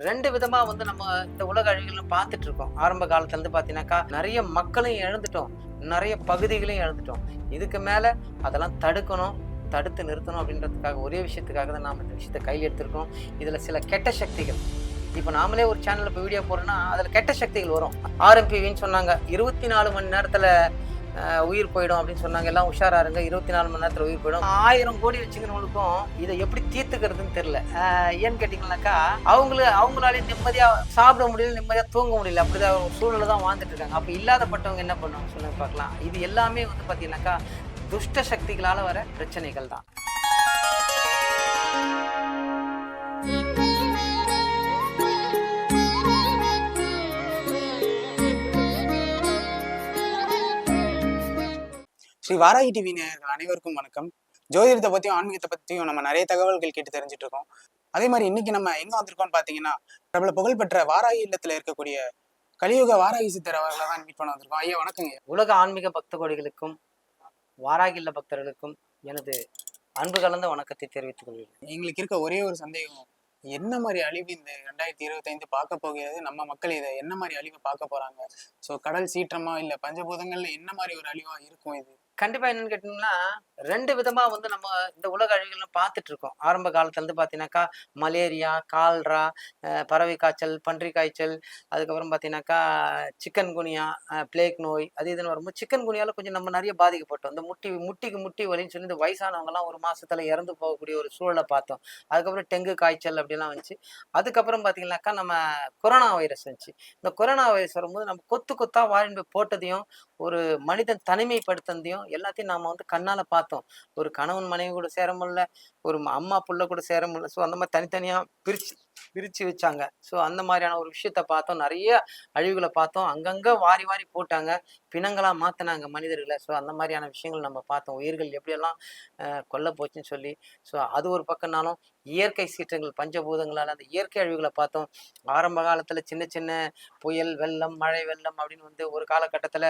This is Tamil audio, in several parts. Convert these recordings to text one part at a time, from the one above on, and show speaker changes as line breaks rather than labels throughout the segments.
ரெண்டு விதமா வந்து நம்ம இந்த உலக அழிவுகளை பார்த்துட்டு இருக்கோம். ஆரம்ப காலத்துல இருந்து பாத்தீங்கன்னாக்கா நிறைய மக்களையும் இழந்துட்டோம். நிறைய பகுதிகளையும் இழந்துட்டோம். இதுக்கு மேல அதெல்லாம் தடுக்கணும் தடுத்து நிறுத்தணும் அப்படின்றதுக்காக ஒரே விஷயத்துக்காக தான் நாம் இந்த விஷயத்தை கையில் எடுத்திருக்கோம். இதுல சில கெட்ட சக்திகள். இப்போ நாமளே ஒரு சேனலில் இப்போ வீடியோ போடுறோம்னா அதில் கெட்ட சக்திகள் வரும். ஆர்எம்பிவின்னு சொன்னாங்க. இருபத்தி நாலு மணி நேரத்தில் உயிர் போயிடும் அப்படின்னு சொன்னாங்க. எல்லாம் உஷாரா இருங்க இருபத்தி நாலு மணி நேரத்தில் உயிர் போயிடும். ஆயிரம் கோடி வச்சுக்கிறவங்களுக்கும் இதை எப்படி தீர்த்துக்கிறதுன்னு தெரியல. ஏன்னு கேட்டிங்கனாக்கா அவங்களு அவங்களாலே நிம்மதியாக சாப்பிட முடியல நிம்மதியாக தூங்க முடியல. அப்படிதான் ஒரு சூழலை தான் வாழ்ந்துட்டு இருக்காங்க. அப்போ இல்லாதப்பட்டவங்க என்ன பண்ணுவாங்க? சொல்லுங்க பார்க்கலாம். இது எல்லாமே வந்து பார்த்தீங்கன்னாக்கா துஷ்ட சக்திகளால் வர பிரச்சனைகள் தான்.
ஸ்ரீ வாராகி டிவி நேயர்கள் அனைவருக்கும் வணக்கம். ஜோதிடத்தை பத்தியும் ஆன்மீகத்தை பத்தியும் நம்ம நிறைய தகவல்கள் கேட்டு தெரிஞ்சுட்டு இருக்கோம் அதே மாதிரி இன்னைக்கு நம்ம எங்க வந்திருக்கோம்னு பாத்தீங்கன்னா பிரபல புகழ்பெற்ற வாராகி இல்லத்துல இருக்கக்கூடிய கலியுக வாராகி சித்தர் அவர்களை தான் மீட் பண்ண வந்திருக்கோம். ஐயா வணக்கங்க
உலக ஆன்மீக பக்த கோடிகளுக்கும் வாராகில்ல பக்தர்களுக்கும் எனது அன்பு கலந்த வணக்கத்தை தெரிவித்துக் கொள்கிறேன்.
எங்களுக்கு இருக்க ஒரே ஒரு சந்தேகம் என்ன மாதிரி அழிவு இந்த ரெண்டாயிரத்தி இருபத்தைந்து பார்க்க போகிறது? நம்ம மக்கள் இதை என்ன மாதிரி அழிவை பார்க்க போறாங்க? ஸோ கடல் சீற்றமா இல்ல பஞ்சபூதங்கள்ல என்ன மாதிரி ஒரு அழிவா இருக்கும் இது?
கண்டிப்பா என்னன்னு கேட்டீங்கன்னா ரெண்டு விதமா வந்து நம்ம இந்த உலக அழிவுகளை பார்த்துட்டு இருக்கோம் ஆரம்ப காலத்துல இருந்து பாத்தீங்கன்னாக்கா மலேரியா கால்ரா பறவை காய்ச்சல் பன்றி காய்ச்சல் அதுக்கப்புறம் பாத்தீங்கன்னாக்கா சிக்கன் குனியா பிளேக் நோய் அது இதுன்னு வரும்போது சிக்கன் குனியால கொஞ்சம் நம்ம நிறைய பாதிக்கப்பட்டோம். இந்த முட்டி முட்டிக்கு முட்டி வலின்னு சொல்லி இந்த வயசானவங்க எல்லாம் ஒரு மாசத்துல இறந்து போகக்கூடிய ஒரு சூழலை பார்த்தோம். அதுக்கப்புறம் டெங்கு காய்ச்சல் அப்படிலாம் வந்துச்சு. அதுக்கப்புறம் பாத்தீங்கன்னாக்கா நம்ம கொரோனா வைரஸ் வந்துச்சு. இந்த கொரோனா வைரஸ் வரும்போது நம்ம கொத்து கொத்தா வாழ்ந்து போட்டதையும் ஒரு மனிதன் தனிமைப்படுத்தினதையும் எல்லாத்தையும் நாம வந்து கண்ணால பார்த்தோம் ஒரு கணவன் மனைவி கூட சேர முடியல ஒரு அம்மா பிள்ளை கூட சேர முடியல. ஸோ அந்த மாதிரி தனித்தனியா பிரித்து பிரிச்சு வச்சாங்க. ஸோ அந்த மாதிரியான ஒரு விஷயத்த பார்த்தோம். நிறைய அழிவுகளை பார்த்தோம். அங்கங்கே வாரி வாரி போட்டாங்க. பிணங்களாக மாற்றினாங்க மனிதர்களை. ஸோ அந்த மாதிரியான விஷயங்கள் நம்ம பார்த்தோம். உயிர்கள் எப்படியெல்லாம் கொல்ல போச்சுன்னு சொல்லி. ஸோ அது ஒரு பக்கம்னாலும் இயற்கை சீற்றங்கள் பஞ்சபூதங்களால் அந்த இயற்கை அழிவுகளை பார்த்தோம். ஆரம்ப காலத்தில் சின்ன சின்ன புயல் வெள்ளம் மழை வெள்ளம் அப்படின்னு வந்து ஒரு காலகட்டத்தில்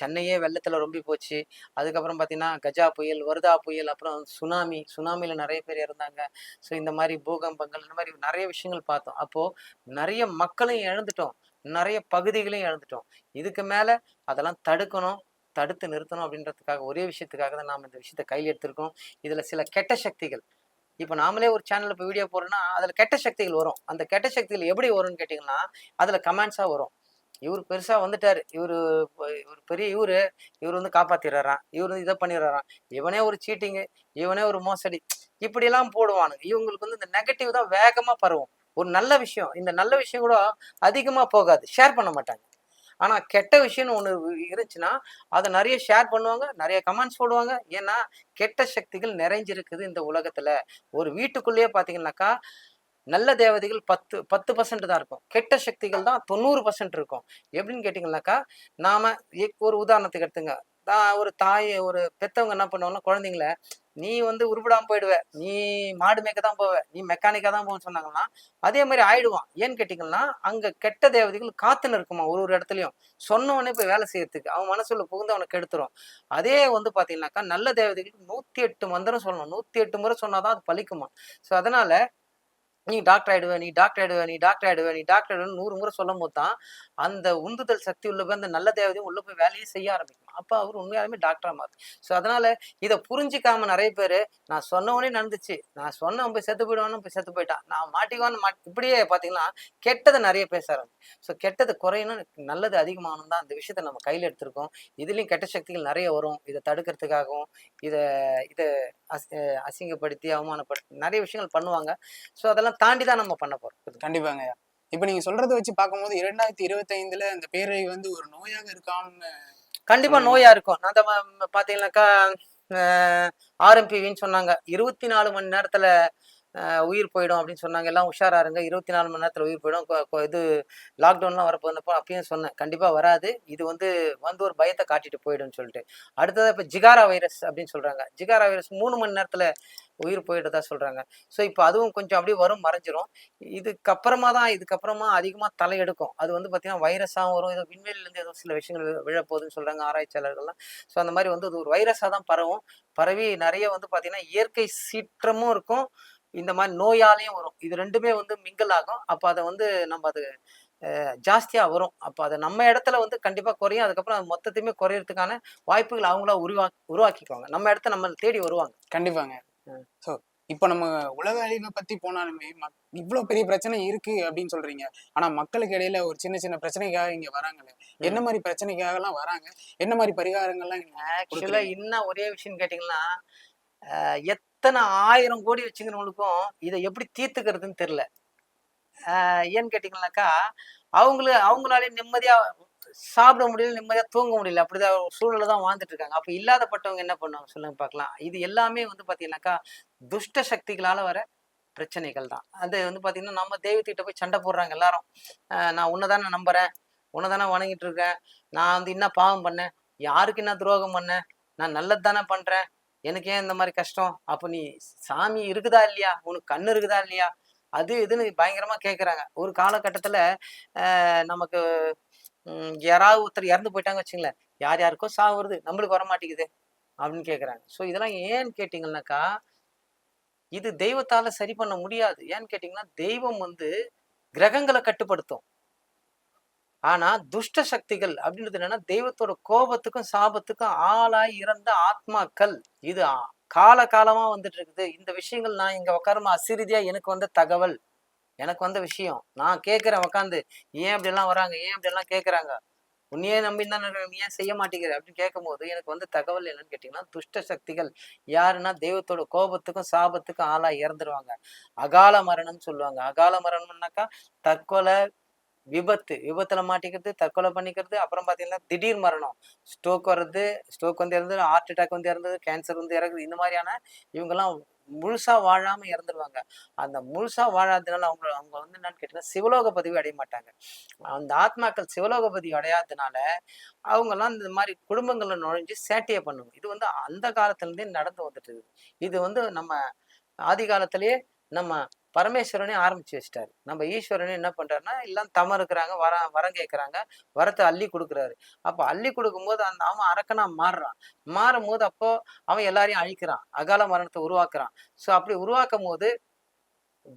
சென்னையே வெள்ளத்தில் ரொம்பி போச்சு. அதுக்கப்புறம் பார்த்திங்கன்னா கஜா புயல் வருதா புயல் அப்புறம் சுனாமி. சுனாமியில் நிறைய பேர் இருந்தாங்க ஸோ இந்த மாதிரி பூகம்பங்கள் இந்த மாதிரி நிறைய விஷயங்கள் பார்த்தோம். அப்போது நிறைய மக்களையும் இழந்துட்டோம். நிறைய பகுதிகளையும் இழந்துட்டோம். இதுக்கு மேலே அதெல்லாம் தடுக்கணும் தடுத்து நிறுத்தணும் அப்படின்றதுக்காக ஒரே விஷயத்துக்காக தான் நாம் இந்த விஷயத்தை கையில் எடுத்திருக்கோம். இதில் சில கெட்ட சக்திகள். இப்போ நாமளே ஒரு சேனலில் இப்போ வீடியோ போடுறோம்னா அதில் கெட்ட சக்திகள் வரும். அந்த கெட்ட சக்திகள் எப்படி வரும்னு கேட்டிங்கன்னா அதில் கமெண்ட்ஸாக வரும். இவர் பெருசா வந்துட்டாரு. இவரு இவர் பெரிய இவரு இவர் வந்து காப்பாத்திடுறாராம். இவர் வந்து இதை பண்ணிடுறாராம். இவனே ஒரு சீட்டிங்கு இவனே ஒரு மோசடி. இப்படியெல்லாம் போடுவானுங்க. இவங்களுக்கு வந்து இந்த நெகட்டிவ் தான் வேகமாக பரவும். ஒரு நல்ல விஷயம். இந்த நல்ல விஷயம் கூட அதிகமாக போகாது. ஷேர் பண்ண மாட்டாங்க. ஆனால் கெட்ட விஷயம்னு ஒன்று இருந்துச்சுன்னா அதை நிறைய ஷேர் பண்ணுவாங்க. நிறைய கமெண்ட்ஸ் போடுவாங்க. ஏன்னா கெட்ட சக்திகள் நிறைஞ்சிருக்குது இந்த உலகத்தில். ஒரு வீட்டுக்குள்ளேயே பார்த்தீங்கன்னாக்கா நல்ல தேவதைகள் பத்து பத்து பர்சன்ட் தான் இருக்கும். கெட்ட சக்திகள் தான் தொண்ணூறு பர்சன்ட் இருக்கும். எப்படின்னு கேட்டிங்கனாக்கா நாம் ஒரு உதாரணத்துக்கு எடுத்துங்க. தான் ஒரு தாய் ஒரு பெற்றவங்க என்ன பண்ணுவாங்கன்னா குழந்தைங்கள நீ வந்து உருப்பிடாம போயிடுவ. நீ மாடு மேய்க்க தான் போவ. நீ மெக்கானிக்கா தான் போவன்னு சொன்னாங்கன்னா அதே மாதிரி ஆயிடுவான். ஏன்னு கேட்டீங்கன்னா அங்க கெட்ட தேவதைகள் காத்துன்னு இருக்குமா ஒரு ஒரு இடத்துலயும். சொன்னவனே போய் வேலை செய்யறதுக்கு அவன் மனசுல புகுந்து அவனை கெடுத்துரும். அதே வந்து பாத்தீங்கன்னாக்கா நல்ல தேவதைகளுக்கு நூத்தி எட்டு மந்திரம் சொல்லணும். நூத்தி எட்டு முறை சொன்னாதான் அது பழிக்குமா ஸோ அதனால நீ டாக்டர் ஆயிடுவே நீ டாக்டர் ஆயிடுவே நீ டாக்டர் ஆயிடுவ நீ டாக்டர் ஆயிடுவேன்னு நூறு முறை சொல்லும் போது தான் அந்த உந்துதல் சக்தி உள்ள போய் அந்த நல்ல தேவதையும் உள்ள போய் வேலையை செய்ய ஆரம்பிக்கும். அப்போ அவர் உண்மையாலுமே டாக்டராக மாறும் ஸோ அதனால் இதை புரிஞ்சிக்காம நிறைய பேர் நான் சொன்னவனே நடந்துச்சு. நான் சொன்ன போய் செத்து போயிடுவான்னு போய் செத்து போயிட்டான். நான் மாட்டிக்குவான்னு மாட் இப்படியே பார்த்தீங்கன்னா கெட்டதை நிறைய பேச ஆரம்பிச்சு ஸோ கெட்டது குறையணும் நல்லது அதிகமாகணும் தான் அந்த விஷயத்த நம்ம கையில் எடுத்திருக்கோம். இதுலேயும் கெட்ட சக்திகள் நிறைய வரும். இதை தடுக்கிறதுக்காகவும் இதை இதை அஸ் அசிங்கப்படுத்தி அவமானப்படுத்தி நிறைய விஷயங்கள் பண்ணுவாங்க. ஸோ அதெல்லாம் தாண்டி தான் நம்ம பண்ண போகிறோம்
கண்டிப்பாங்க ஐயா. நீங்கள் சொல்கிறத வச்சு பார்க்கும்போது இரண்டாயிரத்தி இருபத்தைந்தில் அந்த இந்த பேரழிவு வந்து ஒரு நோயாக இருக்கான்னு
கண்டிப்பா. நோயா இருக்கும் நான் அந்த பாத்தீங்கன்னாக்கா ஆர்எம்பிவின்னு சொன்னாங்க இருபத்தி நாலு மணி நேரத்துல உயிர் போயிடும் அப்படின்னு சொன்னாங்க. எல்லாம் உஷாரா இருங்க. இருபத்தி நாலு மணி நேரத்தில் உயிர் போயிடும். இது லாக்டவுன்லாம் வரப்போனப்போ அப்பயும் சொன்னேன். கண்டிப்பாக வராது. இது வந்து வந்து ஒரு பயத்தை காட்டிட்டு போயிடும்னு சொல்லிட்டு. அடுத்தது இப்போ ஜிகாரா வைரஸ் அப்படின்னு சொல்கிறாங்க ஜிகாரா வைரஸ் மூணு மணி நேரத்தில் உயிர் போயிட்டதா சொல்கிறாங்க ஸோ இப்போ அதுவும் கொஞ்சம் அப்படியே வரும் மறைஞ்சிரும். இதுக்கப்புறமா தான் இதுக்கப்புறமா அதிகமாக தலையெடுக்கும். அது வந்து பார்த்தீங்கன்னா வைரஸாகவும் வரும். ஏதோ விண்வெளியிலேருந்து ஏதோ சில விஷயங்கள் விழப்போகுதுன்னு சொல்கிறாங்க ஆராய்ச்சியாளர்கள்லாம். ஸோ அந்த மாதிரி வந்து அது ஒரு வைரஸாக தான் பரவும். பரவி நிறைய வந்து பார்த்தீங்கன்னா இயற்கை சீற்றமும் இருக்கும். இந்த மாதிரி நோயாலையும் வரும். இது ரெண்டுமே வந்து மிங்கிள் ஆகும். அப்போ அதை வந்து நம்ம அது ஜாஸ்தியாக வரும். அப்போ அதை நம்ம இடத்துல வந்து கண்டிப்பாக குறையும். அதுக்கப்புறம் அது மொத்தத்தையுமே குறையறதுக்கான வாய்ப்புகள் அவங்களா உருவா உருவாக்கிக்குவாங்க. நம்ம இடத்த நம்ம தேடி வருவாங்க.
கண்டிப்பாங்க. ஸோ இப்போ நம்ம உலக அழிவை பத்தி போனாலுமே மக்- இவ்வளவு பெரிய பிரச்சனை இருக்கு அப்படின்னு சொல்றீங்க. ஆனா மக்களுக்கு இடையில ஒரு சின்ன சின்ன பிரச்சனைக்காக இங்க வராங்களே என்ன மாதிரி பிரச்சனைக்காக எல்லாம் வராங்க? என்ன மாதிரி பரிகாரங்கள்லாம்
ஆக்சுவலாக? இன்னும் ஒரே விஷயம் கேட்டிங்கன்னா அஹ், எத்தனை ஆயிரம் கோடி வச்சுங்கிறவங்களுக்கும் இதை எப்படி தீர்த்துக்கிறதுன்னு தெரில ஏன்னு கேட்டிங்கனாக்கா அவங்களு அவங்களாலே நிம்மதியாக சாப்பிட முடியல நிம்மதியாக தூங்க முடியல அப்படிதான் ஒரு தான் வாழ்ந்துட்டு இருக்காங்க. அப்போ இல்லாதப்பட்டவங்க என்ன பண்ணுவாங்க சொல்லுங்க பார்க்கலாம். இது எல்லாமே வந்து பார்த்தீங்கன்னாக்கா துஷ்ட சக்திகளால் வர பிரச்சனைகள் தான். அது வந்து பார்த்தீங்கன்னா நம்ம தெய்வத்திட்ட போய் சண்டை போடுறாங்க எல்லாரும். நான் உன்னை தானே நம்புறேன். உன்னை தானே வணங்கிட்டு இருக்கேன். நான் வந்து என்ன பாவம் பண்ணேன்? யாருக்கு என்ன துரோகம் பண்ணேன்? நான் நல்லது தானே பண்றேன்? எனக்கு ஏன் இந்த மாதிரி கஷ்டம்? அப்போ நீ சாமி இருக்குதா இல்லையா? உனக்கு கண்ணு இருக்குதா இல்லையா? அது இதுன்னு பயங்கரமாக கேட்குறாங்க ஒரு காலகட்டத்தில் நமக்கு யாராவது ஒருத்தர் இறந்து போயிட்டாங்க வச்சுங்களேன். யார் யாருக்கோ சாவு வருது. நம்மளுக்கு வர மாட்டேங்குது அப்படின்னு கேட்குறாங்க ஸோ இதெல்லாம் ஏன்னு கேட்டிங்கன்னாக்கா இது தெய்வத்தால் சரி பண்ண முடியாது. ஏன்னு கேட்டிங்கன்னா தெய்வம் வந்து கிரகங்களை கட்டுப்படுத்தும். ஆனா துஷ்ட சக்திகள் அப்படின்றது என்னன்னா தெய்வத்தோட கோபத்துக்கும் சாபத்துக்கும் ஆளாய் இறந்த ஆத்மாக்கள். இது கால காலமா வந்துட்டு இருக்குது இந்த விஷயங்கள் நான் இங்க உட்காரமா அசிரிதியா எனக்கு வந்த தகவல். எனக்கு வந்த விஷயம். நான் கேட்கிறேன் உட்காந்து ஏன் அப்படி எல்லாம் வராங்க? ஏன் அப்படி எல்லாம் கேட்கறாங்க உன்னையே நம்பி தான் ஏன் செய்ய மாட்டேங்கிற? அப்படின்னு கேட்கும்போது எனக்கு வந்து தகவல் என்னன்னு கேட்டிங்கன்னா துஷ்ட சக்திகள் யாருன்னா தெய்வத்தோட கோபத்துக்கும் சாபத்துக்கும் ஆளாக இறந்துருவாங்க. அகால மரணம்னு சொல்லுவாங்க. அகால மரணம்னாக்கா தற்கொலை விபத்து. விபத்துல மாட்டிக்கிறது தற்கொலை பண்ணிக்கிறது அப்புறம் பாத்தீங்கன்னா திடீர் மரணம். ஸ்ட்ரோக் வர்றது ஸ்ட்ரோக் வந்து இறந்தது ஹார்ட் அட்டாக் வந்து இறந்தது கேன்சர் வந்து இறக்குது. இந்த மாதிரியான இவங்கெல்லாம் முழுசா வாழாம இறந்துருவாங்க. அந்த முழுசா வாழாததுனால அவங்க அவங்க வந்து என்னன்னு கேட்டீங்கன்னா சிவலோக பதிவு அடைய மாட்டாங்க. அந்த ஆத்மாக்கள் சிவலோக பதிவு அடையாததுனால அவங்கெல்லாம் இந்த மாதிரி குடும்பங்களை நுழைஞ்சு சேட்டையை பண்ணுவாங்க. இது வந்து அந்த காலத்துல இருந்தே நடந்து வந்துட்டு இருக்குது. இது வந்து நம்ம ஆதி காலத்திலேயே நம்ம பரமேஸ்வரனே ஆரம்பிச்சு வச்சிட்டாரு. நம்ம ஈஸ்வரனே என்ன பண்றாருன்னா எல்லாம் தம இருக்கிறாங்க வர வரம் கேட்கறாங்க வரத்தை அள்ளி கொடுக்குறாரு. அப்ப அள்ளி கொடுக்கும்போது அந்த அவன் அரக்கனா மாறுறான். மாறும் போது அப்போ அவன் எல்லாரையும் அழிக்கிறான். அகால மரணத்தை உருவாக்குறான். ஸோ அப்படி உருவாக்கும் போது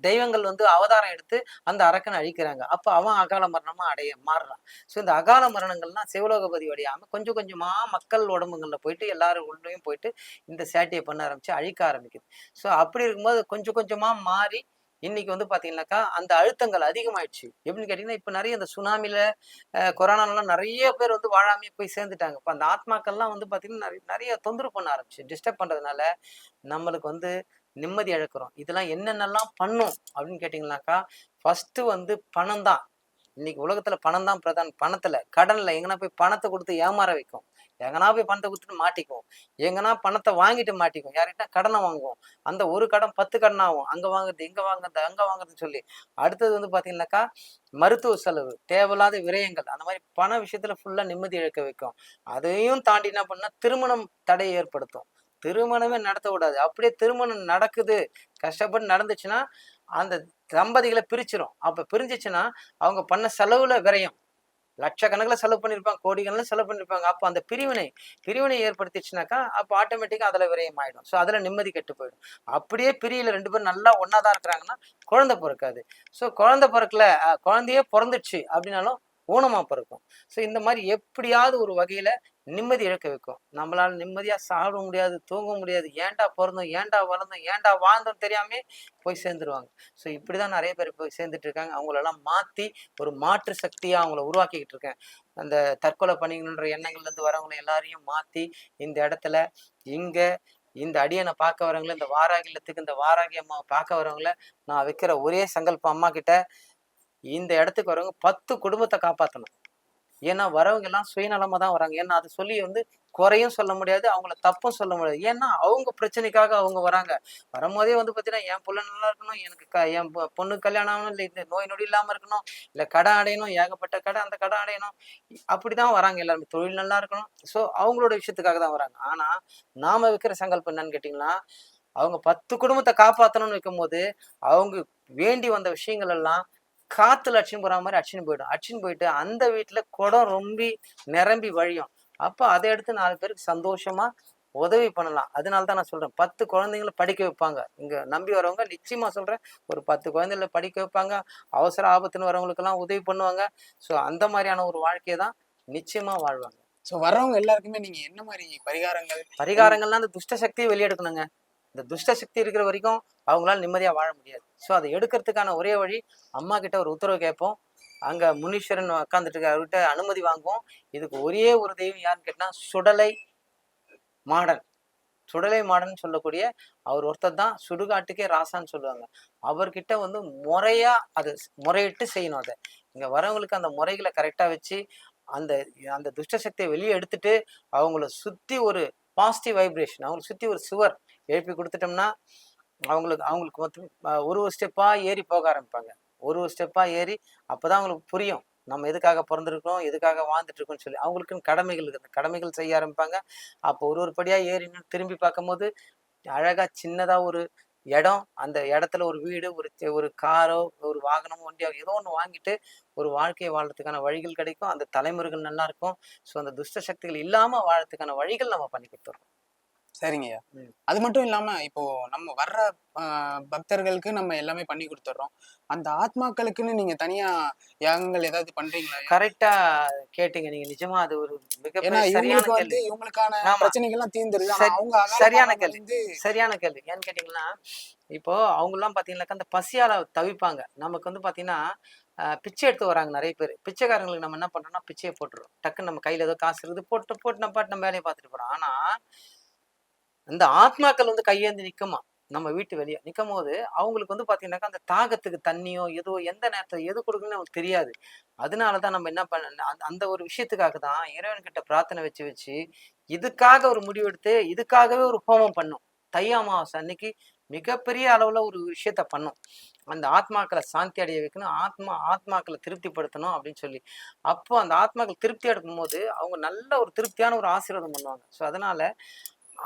தெய்வங்கள் வந்து அவதாரம் எடுத்து அந்த அரக்கனை அழிக்கிறாங்க. அப்போ அவன் அகால மரணமா அடைய மாறுறான். ஸோ இந்த அகால மரணங்கள்லாம் சிவலோகபதி அடையாம கொஞ்சம் கொஞ்சமா மக்கள் உடம்புகளில் போயிட்டு எல்லாரும் உள்ளேயும் போயிட்டு இந்த சேட்டையை பண்ண ஆரம்பிச்சு அழிக்க ஆரம்பிக்குது. ஸோ அப்படி இருக்கும்போது கொஞ்சம் கொஞ்சமா மாறி இன்னைக்கு வந்து பாத்தீங்கன்னாக்கா அந்த அழுத்தங்கள் அதிகமாயிடுச்சு. எப்படின்னு கேட்டீங்கன்னா இப்போ நிறைய இந்த சுனாமில கொரோனாலாம் நிறைய பேர் வந்து வாழாமையே போய் சேர்ந்துட்டாங்க. இப்போ அந்த ஆத்மாக்கள்லாம் வந்து பாத்தீங்கன்னா நிறைய நிறைய தொந்தரவு பண்ண ஆரம்பிச்சு. டிஸ்டர்ப் பண்றதுனால நம்மளுக்கு வந்து நிம்மதி இழக்கிறோம். இதெல்லாம் என்னென்னலாம் பண்ணும் அப்படின்னு கேட்டிங்கனாக்கா ஃபஸ்ட்டு வந்து பணம் தான் இன்னைக்கு உலகத்துல பணம் தான் பிரதான் பணத்துல கடன்ல எங்கன்னா போய் பணத்தை கொடுத்து ஏமாற வைக்கும். எங்கன்னா போய் பணத்தை கொடுத்துட்டு மாட்டிக்கும் எங்கன்னா பணத்தை வாங்கிட்டு மாட்டிக்கும் யார்கிட்ட கடனை வாங்குவோம். அந்த ஒரு கடன் பத்து கடன் ஆகும். அங்க வாங்குறது இங்க வாங்குறது அங்க வாங்குறதுன்னு சொல்லி. அடுத்தது வந்து பாத்தீங்கன்னாக்கா மருத்துவ செலவு தேவையில்லாத விரயங்கள். அந்த மாதிரி பண விஷயத்துல ஃபுல்லா நிம்மதி இழக்க வைக்கும். அதையும் தாண்டி என்ன பண்ணா திருமணம் தடையை ஏற்படுத்தும். திருமணமே நடத்தக்கூடாது அப்படியே திருமணம் நடக்குது கஷ்டப்பட்டு நடந்துச்சுன்னா அந்த தம்பதிகளை பிரிச்சிரும். அப்போ பிரிஞ்சிச்சுன்னா அவங்க பண்ண செலவில் விரையும். லட்சக்கணக்கில் செலவு பண்ணியிருப்பாங்க கோடிக்கணக்கில் செலவு பண்ணியிருப்பாங்க அப்போ அந்த பிரிவினை பிரிவினை ஏற்படுத்திச்சுனாக்கா அப்போ ஆட்டோமேட்டிக்காக அதில் விரயம் ஆகிடும் ஸோ அதில் நிம்மதி கெட்டு போயிடும். அப்படியே பிரியில் ரெண்டு பேரும் நல்லா ஒன்றா தான் இருக்கிறாங்கன்னா குழந்தை பிறக்காது. ஸோ குழந்தை பிறக்கல குழந்தையே பிறந்துச்சு அப்படின்னாலும் ஊனமாக பிறக்கும். ஸோ இந்த மாதிரி எப்படியாவது ஒரு வகையில் நிம்மதி இழக்க வைக்கும். நம்மளால் நிம்மதியாக சாப்பிட முடியாது தூங்க முடியாது ஏன்டா பிறந்தோம் ஏன்டா வளர்ந்தோம் ஏன்டா வாழ்ந்தோம் தெரியாமே போய் சேர்ந்துருவாங்க. ஸோ இப்படி தான் நிறைய பேர் போய் சேர்ந்துட்டு இருக்காங்க அவங்களெல்லாம் மாற்றி ஒரு மாற்று சக்தியாக அவங்கள உருவாக்கிக்கிட்டு இருக்கேன். அந்த தற்கொலை பண்ணிக்கணுன்ற எண்ணங்கள்லேருந்து வரவங்களை எல்லாரையும் மாற்றி இந்த இடத்துல இங்கே இந்த அடியனை பார்க்க வரவங்கள இந்த வாராகி இல்லத்துக்கு இந்த வாராகி அம்மாவை பார்க்க வரவங்கள நான் வைக்கிற ஒரே சங்கல்பம் அம்மா கிட்ட இந்த இடத்துக்கு வரவங்க பத்து குடும்பத்தை காப்பாற்றணும் ஏன்னா வரவங்க எல்லாம் சுயநலமாக தான் வராங்க. ஏன்னா அது சொல்லி வந்து குறையும் சொல்ல முடியாது அவங்கள தப்பும் சொல்ல முடியாது. ஏன்னா அவங்க பிரச்சனைக்காக அவங்க வராங்க. வரும்போதே வந்து பார்த்தீங்கன்னா என் பிள்ளை நல்லா இருக்கணும் எனக்கு க என் பொ- பொண்ணுக்கு கல்யாணம் ஆகணும் இல்லை இந்த நோய் நொடி இல்லாமல் இருக்கணும் இல்லை கடை அடையணும் ஏகப்பட்ட கடை அந்த கடை அடையணும் அப்படி தான் வராங்க எல்லாருமே. தொழில் நல்லா இருக்கணும். ஸோ அவங்களோட விஷயத்துக்காக தான் வராங்க. ஆனால் நாம் வைக்கிற சங்கல்பம் என்னன்னு கேட்டிங்கன்னா அவங்க பத்து குடும்பத்தை காப்பாற்றணும்னு வைக்கும்போது அவங்க வேண்டி வந்த விஷயங்கள் எல்லாம் காத்துல அடிச்சுன்னு போற மாதிரி அடிச்சுன்னு போயிடும். அடிச்சுன்னு போயிட்டு அந்த வீட்டுல குடம் ரொம்பி நிரம்பி வழியும். அப்ப அதை எடுத்து நாலு பேருக்கு சந்தோஷமா உதவி பண்ணலாம். அதனால தான் நான் சொல்றேன். பத்து குழந்தைங்கள படிக்க வைப்பாங்க. இங்க நம்பி வரவங்க நிச்சயமா சொல்றேன். ஒரு பத்து குழந்தைங்கள படிக்க வைப்பாங்க. அவசர ஆபத்துன்னு வரவங்களுக்கெல்லாம் உதவி பண்ணுவாங்க. ஸோ அந்த மாதிரியான ஒரு வாழ்க்கையை தான் நிச்சயமா வாழ்வாங்க.
ஸோ வர்றவங்க எல்லாருக்குமே நீங்க என்ன மாதிரி பரிகாரங்கள்?
பரிகாரங்கள்லாம் அந்த துஷ்ட சக்தியை வெளியெடுக்கணுங்க. இந்த துஷ்ட சக்தி இருக்கிற வரைக்கும் அவங்களால நிம்மதியாக வாழ முடியாது. ஸோ அதை எடுக்கிறதுக்கான ஒரே வழி அம்மா கிட்ட ஒரு உத்தரவு கேட்போம். அங்கே முனீஸ்வரன் உட்காந்துட்டு இருக்க அவர்கிட்ட அனுமதி வாங்குவோம். இதுக்கு ஒரே ஒரு தெய்வம் யாருன்னு கேட்டால் சுடலை மாடன். சுடலை மாடன் சொல்லக்கூடிய அவர் ஒருத்தர் தான் சுடுகாட்டுக்கே ராசான்னு சொல்லுவாங்க. அவர்கிட்ட வந்து முறையா அது முறையிட்டு செய்யணும் அதை. இங்க வரவங்களுக்கு அந்த முறைகளை கரெக்டா வச்சு அந்த அந்த துஷ்ட சக்தியை வெளியே எடுத்துட்டு அவங்கள சுத்தி ஒரு பாசிட்டிவ் வைப்ரேஷன் அவங்களை சுற்றி ஒரு சுவர் எழுப்பி கொடுத்துட்டோம்னா அவங்களுக்கு அவங்களுக்கு மொத்தம் ஒரு ஒரு ஸ்டெப்பாக ஏறி போக ஆரம்பிப்பாங்க. ஒரு ஒரு ஸ்டெப்பாக ஏறி அப்பதான் அவங்களுக்கு புரியும். நம்ம எதுக்காக பிறந்திருக்கோம் எதுக்காக வாழ்ந்துட்டுருக்கோம்னு சொல்லி. அவங்களுக்குன்னு கடமைகள் இருக்குது கடமைகள் செய்ய ஆரம்பிப்பாங்க. அப்போ ஒரு ஒரு படியாக ஏறி திரும்பி பார்க்கும்போது அழகாக சின்னதாக ஒரு இடம் அந்த இடத்துல ஒரு வீடு ஒரு ஒரு காரோ ஒரு வாகனமோ வண்டியோ ஏதோ ஒன்று வாங்கிட்டு ஒரு வாழ்க்கையை வாழ்றதுக்கான வழிகள் கிடைக்கும். அந்த தலைமுறைகள் நல்லா இருக்கும். ஸோ அந்த துஷ்ட சக்திகள் இல்லாம வாழறதுக்கான வழிகள் நம்ம பண்ணி கொடுத்துருவோம்
சரிங்கய்யா. அது மட்டும் இல்லாம இப்போ நம்ம வர்ற பக்தர்களுக்கு நம்ம எல்லாமே பண்ணி கொடுத்துட்றோம். அந்த ஆத்மாக்களுக்குன்னு நீங்க தனியா யாகங்கள் ஏதாவது பண்றீங்களா
கரெக்டா கேட்டீங்க நீங்க. நிஜமா அது ஒரு சரியான
இவங்களுக்கு வந்து
கேள்வி.
இவங்களுக்கான. பிரச்சனைகள்லாம் தீர்ந்துருது. அவங்க
சரியான கேள்வி. சரியான கேள்வி. ஏன்னு கேட்டீங்கன்னா இப்போ அவங்க எல்லாம் பாத்தீங்கன்னாக்கா அந்த பசியால தவிப்பாங்க. நமக்கு வந்து பாத்தீங்கன்னா பிச்சை எடுத்து வராங்க நிறைய பேர். பிச்சைக்காரங்களுக்கு நம்ம என்ன பண்றோம்னா பிச்சையை போட்டுறோம் டக்குன்னு நம்ம கையில ஏதோ காசு இருக்குது. போட்டு போட்டு நம்ம பாட்டு நம்ம வேலையை பார்த்துட்டு போறோம். ஆனா இந்த ஆத்மாக்கள் வந்து கையேந்தி நிற்குமா நம்ம வீட்டு வெளியே நிற்கும் போது அவங்களுக்கு வந்து பார்த்தீங்கன்னாக்கா அந்த தாகத்துக்கு தண்ணியோ ஏதோ எந்த நேரத்தில் எது கொடுக்குன்னு நமக்கு தெரியாது. அதனால தான் நம்ம என்ன பண்ண அந்த- அந்த ஒரு விஷயத்துக்காக தான் இறைவன்கிட்ட பிரார்த்தனை வச்சு வச்சு இதுக்காக ஒரு முடிவெடுத்து இதுக்காகவே ஒரு ஹோமம் பண்ணும். தை அமாவாசை அன்னைக்கு மிகப்பெரிய அளவில் ஒரு விஷயத்த பண்ணும். அந்த ஆத்மாக்களை சாந்தி அடைய வைக்கணும் ஆத்மா ஆத்மாக்களை திருப்திப்படுத்தணும் அப்படின்னு சொல்லி. அப்போ அந்த ஆத்மாக்கள் திருப்தி எடுக்கும் போது அவங்க நல்ல ஒரு திருப்தியான ஒரு ஆசீர்வாதம் பண்ணுவாங்க. ஸோ அதனால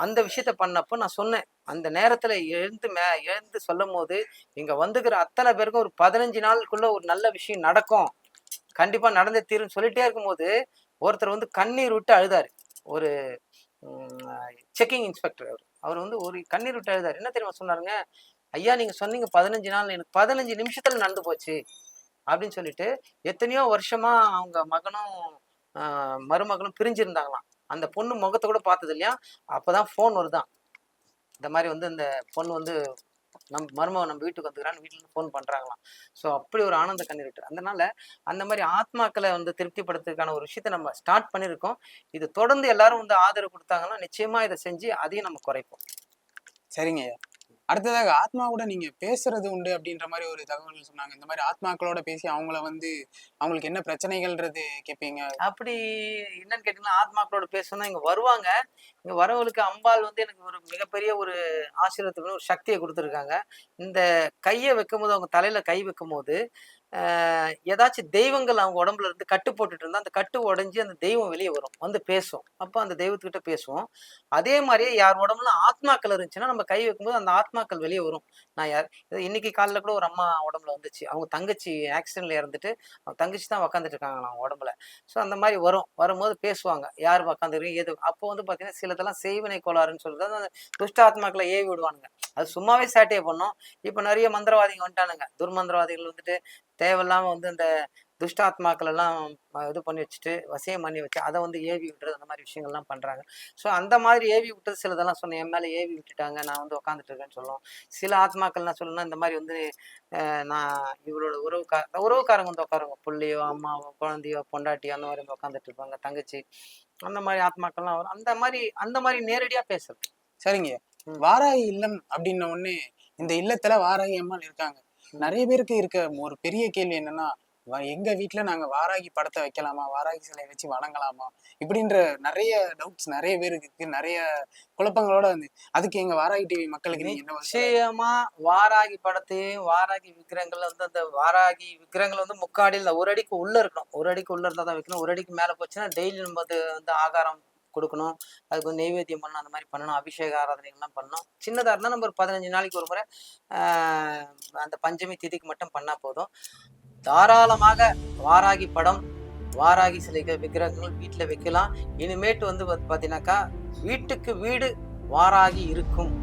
அந்த விஷயத்த பண்ணப்போ நான் சொன்னேன். அந்த நேரத்துல எழுந்து மே எழுந்து சொல்லும் போது இங்க வந்துக்கிற அத்தனை பேருக்கும் ஒரு பதினஞ்சு நாளுக்குள்ள ஒரு நல்ல விஷயம் நடக்கும். கண்டிப்பா நடந்தே தீரும்னு சொல்லிட்டே இருக்கும்போது ஒருத்தர் வந்து கண்ணீர் விட்டு அழுதாரு. ஒரு செக்கிங் இன்ஸ்பெக்டர் அவர். அவர் வந்து ஒரு கண்ணீர் விட்டு அழுதாரு. என்ன தெரியுமா சொன்னாருங்க? ஐயா நீங்க சொன்னீங்க பதினஞ்சு நாள் எனக்கு பதினஞ்சு நிமிஷத்துல நடந்து போச்சு. அப்படின்னு சொல்லிட்டு எத்தனையோ வருஷமா அவங்க மகனும் மருமகளும் பிரிஞ்சிருந்தாங்களாம். அந்த பொண்ணு முகத்தை கூட பார்த்தது இல்லையா அப்போதான் ஃபோன் வருதான் இந்த மாதிரி வந்து இந்த பொண்ணு வந்து நம் மருமகன் நம்ம வீட்டுக்கு வந்துக்கிறான்னு வீட்டில் ஃபோன் பண்ணுறாங்களாம் ஸோ அப்படி ஒரு ஆனந்த கண்ணீர் அதனால அந்த மாதிரி ஆத்மாக்களை வந்து திருப்திப்படுத்துறதுக்கான ஒரு விஷயத்த நம்ம ஸ்டார்ட் பண்ணியிருக்கோம் இது தொடர்ந்து எல்லாரும் வந்து ஆதரவு கொடுத்தாங்கன்னா நிச்சயமாக இதை செஞ்சு அதையும் நம்ம குறைப்போம்.
சரிங்கய்யா அடுத்ததாக ஆத்மாவோட நீங்க பேசுறது உண்டு அப்படின்ற மாதிரி ஒரு தகவல் சொன்னாங்க. இந்த மாதிரி ஆத்மாக்களோட பேசி அவங்கள வந்து அவங்களுக்கு என்ன பிரச்சனைகள்ன்றது கேட்பீங்க
அப்படி என்னன்னு கேட்டீங்கன்னா ஆத்மாக்களோட பேசணும் இங்க வருவாங்க. இங்க வரவங்களுக்கு அம்பாள் வந்து எனக்கு ஒரு மிகப்பெரிய ஒரு ஆசீர்வத்துக்கு ஒரு சக்தியை கொடுத்துருக்காங்க. இந்த கையை வைக்கும்போது அவங்க தலையில கை வைக்கும்போது போது ஏதாச்சும் தெய்வங்கள் அவங்க உடம்புல இருந்து கட்டு போட்டுட்டு இருந்தா அந்த கட்டு உடஞ்சி அந்த தெய்வம் வெளியே வரும். வந்து பேசும். அப்போ அந்த தெய்வத்துக்கிட்ட பேசுவோம். அதே மாதிரியே யார் உடம்புல ஆத்மாக்கள் இருந்துச்சுன்னா நம்ம கை வைக்கும்போது அந்த ஆத்மாக்கள் வெளியே வரும். நான் யார் இன்னைக்கு காலைல கூட ஒரு அம்மா உடம்புல வந்துச்சு. அவங்க தங்கச்சி ஆக்சிடென்ட்ல இறந்துட்டு அவங்க தங்கச்சி தான் உக்காந்துட்டு இருக்காங்க அவங்க உடம்புல. ஸோ அந்த மாதிரி வரும். வரும்போது பேசுவாங்க. யார் உக்காந்துருக்கு எது? அப்போ வந்து பார்த்தீங்கன்னா சிலதெல்லாம் செய்வினை கோளாறுன்னு சொல்றது அந்த துஷ்ட ஆத்மாக்களை ஏவி விடுவானுங்க. அது சும்மாவே சேட்டையை பண்ணோம். இப்போ நிறைய மந்திரவாதிகள் வந்துட்டானுங்க. துர்மந்திரவாதிகள் வந்துட்டு தேவையில்லாம வந்து அந்த துஷ்டாத்மாக்கள் எல்லாம் இது பண்ணி வச்சுட்டு வசியம் பண்ணி வச்சு அதை வந்து ஏவி விட்டுறது அந்த மாதிரி விஷயங்கள்லாம் பண்றாங்க. ஸோ அந்த மாதிரி ஏவி விட்டது சிலதெல்லாம் சொன்னேன். என் மேலே ஏவி விட்டுட்டாங்க நான் வந்து உட்காந்துட்டு இருக்கேன்னு சொல்லுவோம் சில ஆத்மாக்கள் சொல்லணும்னா இந்த மாதிரி வந்து நான் இவரோட உறவுக்கார உறவுக்காரங்க வந்து உட்காருங்க புள்ளையோ அம்மாவோ குழந்தையோ பொண்டாட்டியோ அந்த மாதிரி வந்து உட்காந்துட்டு இருப்பாங்க. தங்கச்சி அந்த மாதிரி ஆத்மாக்கள்லாம் வரும். அந்த மாதிரி அந்த மாதிரி நேரடியாக பேசுறது.
சரிங்க.
ம்.
வாராகி இல்லம் அப்படின்ன உடனே இந்த இல்லத்துல வாராகி அம்மாள் இருக்காங்க. நிறைய பேருக்கு இருக்க ஒரு பெரிய கேள்வி என்னன்னா எங்க வீட்டுல நாங்க வாராகி படத்தை வைக்கலாமா? வாராகி சிலையை வச்சு வணங்கலாமா? இப்படின்ற நிறைய டவுட்ஸ் நிறைய பேருக்கு நிறைய குழப்பங்களோட வந்து அதுக்கு எங்க வாராகி டிவி மக்களுக்கு நீங்க என்ன விஷயமா
நிச்சயமா வாராகி படத்தையும் வாராகி விக்கிரங்கள் வந்து அந்த வாராகி விக்கிரங்கள் வந்து முக்காடியில் ஒரு அடிக்கு உள்ள இருக்கணும். ஒரு அடிக்கு உள்ள இருந்தா தான் வைக்கணும். ஒரு அடிக்கு மேல போச்சுன்னா டெய்லி நம்ம வந்து ஆகாரம் கொடுக்கணும். அதுக்கு வந்து நெய்வேத்தியம் பண்ணணும் அந்த மாதிரி பண்ணணும். அபிஷேக ஆராதனைகள்லாம் பண்ணணும். சின்னதாக இருந்தால் நம்ம ஒரு பதினஞ்சு நாளைக்கு ஒரு முறை அந்த பஞ்சமி திதிக்கு மட்டும் பண்ணால் போதும். தாராளமாக வாராகி படம் வாராகி சிலைகள் விக்கிரகங்கள் வீட்டில் வைக்கலாம். இனிமேட்டு வந்து பார்த்தீங்கன்னாக்கா வீட்டுக்கு வீடு வாராகி இருக்கும்.